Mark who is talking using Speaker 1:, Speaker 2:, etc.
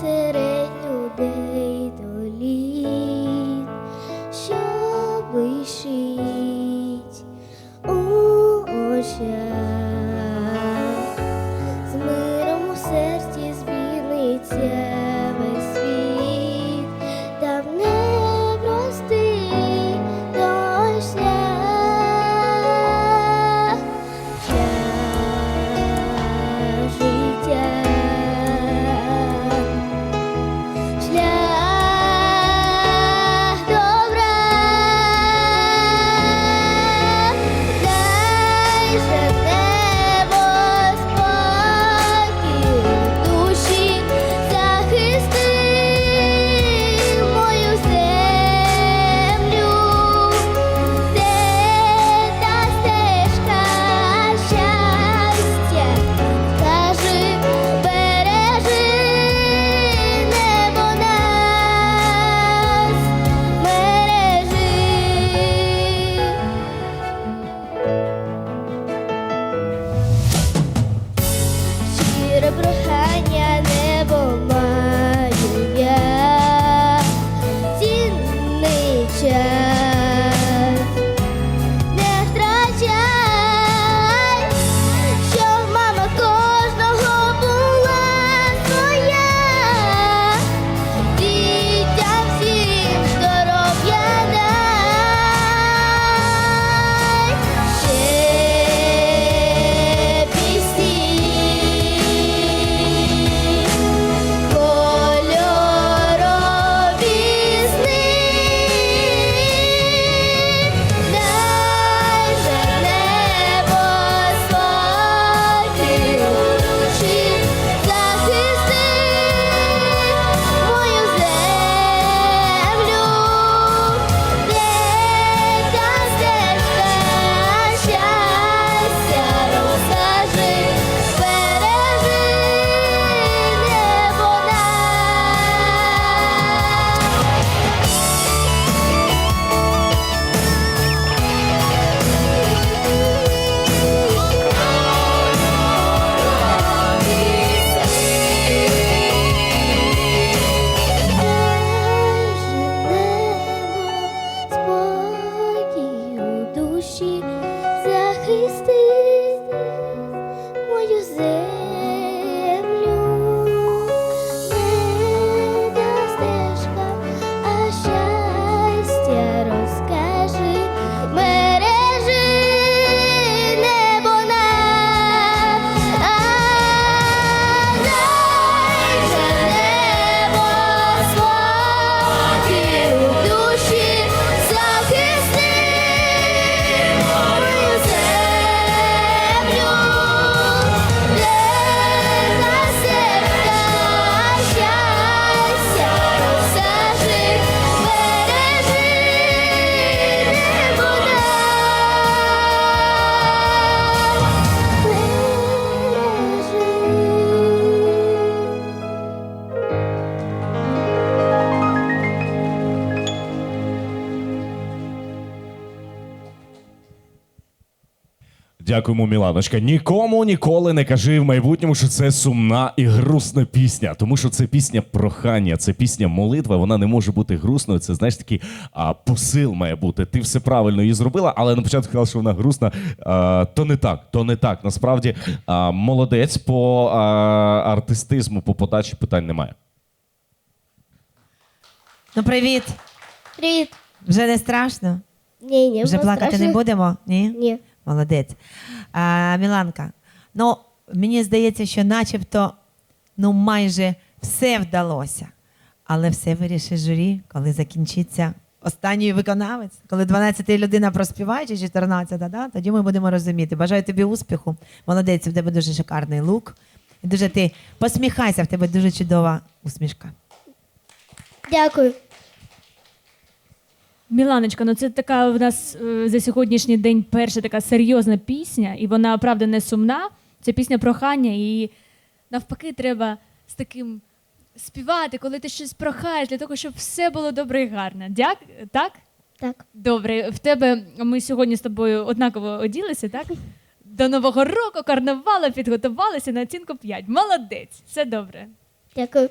Speaker 1: City.
Speaker 2: Дякуємо, Міланочка. Нікому ніколи не кажи в майбутньому, що це сумна і грустна пісня, тому що це пісня прохання, це пісня молитва. Вона не може бути грустною. Це знаєш такий а, посил має бути. Ти все правильно її зробила, але на початку сказала, що вона грустна. А, то не так, то не так. Насправді а, молодець по а, артистизму, по подачі питань немає.
Speaker 3: Ну, привіт.
Speaker 1: Привіт.
Speaker 3: Вже не страшно?
Speaker 1: Ні, ні,
Speaker 3: Вже
Speaker 1: було
Speaker 3: плакати
Speaker 1: страшно.
Speaker 3: не будемо? Ні?
Speaker 1: Ні.
Speaker 3: Молодець. А, Міланка, ну мені здається, що начебто ну, майже все вдалося. Але все вирішить журі, коли закінчиться останній виконавець, коли 12 людина проспіває, чи 14, да? тоді ми будемо розуміти. Бажаю тобі успіху. Молодець, у тебе дуже шикарний лук. І дуже ти посміхайся, в тебе дуже чудова усмішка.
Speaker 1: Дякую.
Speaker 4: Міланочка, ну це така в нас е, за сьогоднішній день перша така серйозна пісня, і вона правда не сумна. Це пісня прохання, і навпаки, треба з таким співати, коли ти щось прохаєш, для того, щоб все було добре і гарно. Дяк, так?
Speaker 1: Так.
Speaker 4: Добре, в тебе ми сьогодні з тобою однаково оділися, так? До Нового року карнавалу підготувалися на оцінку 5. Молодець, все добре.
Speaker 1: Дякую.